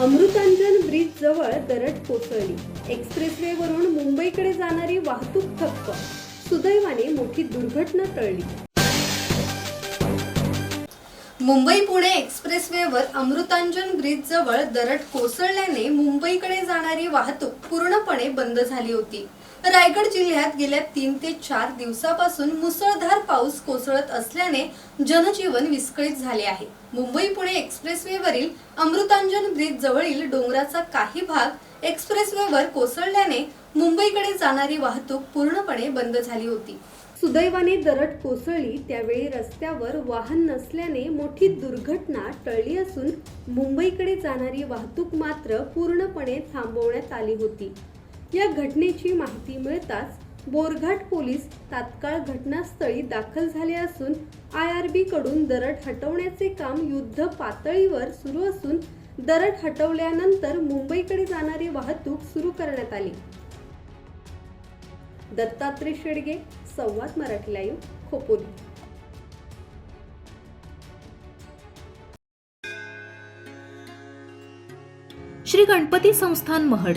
Amrutanjan bridge जवळ दरड कोसळली. एक्सप्रेसवेवरून मुंबईकडे जाणारी वाहतूक ठप्प. सुदैवाने मोठी दुर्घटना टळली. मुंबई पुणे एक्सप्रेसवेवर अमृतांजन ब्रिज जवळ दरड कोसळल्याने मुंबईकडे जाणारी वाहतूक पूर्णपणे बंद झाली होती. रायगड जिल्ह्यात गेल्या तीन ते चार दिवसापासून मुसळधार पाऊस कोसळत असल्याने जनजीवन विस्कळीत झाले आहे. मुंबई पुणे एक्सप्रेसवेवरील अमृतांजन ब्रिज जवळील डोंगराचा काही भाग एक्सप्रेसवेवर कोसळल्याने मुंबईकडे जाणारी वाहतूक पूर्णपणे बंद झाली होती. सुदैवाने दरड कोसळली त्यावेळी रस्त्यावर वाहन नसल्याने मोठी दुर्घटना टळली असून मुंबईकडे जाणारी वाहतूक मात्र पूर्णपणे थांबवण्यात आली होती. या घटनेची माहिती मिळताच बोरघाट पोलीस तात्काळ घटनास्थळी दाखल झाले असून आय आर बी कडून दरड हटवण्याचे काम युद्ध पातळीवर सुरू असून दरड हटवल्यानंतर मुंबईकडे जाणारी वाहतूक सुरू करण्यात आली. दत्तात्रय शेडगे संवाद मराठी लाईव्ह खोपोली. श्री गणपती संस्थान महड.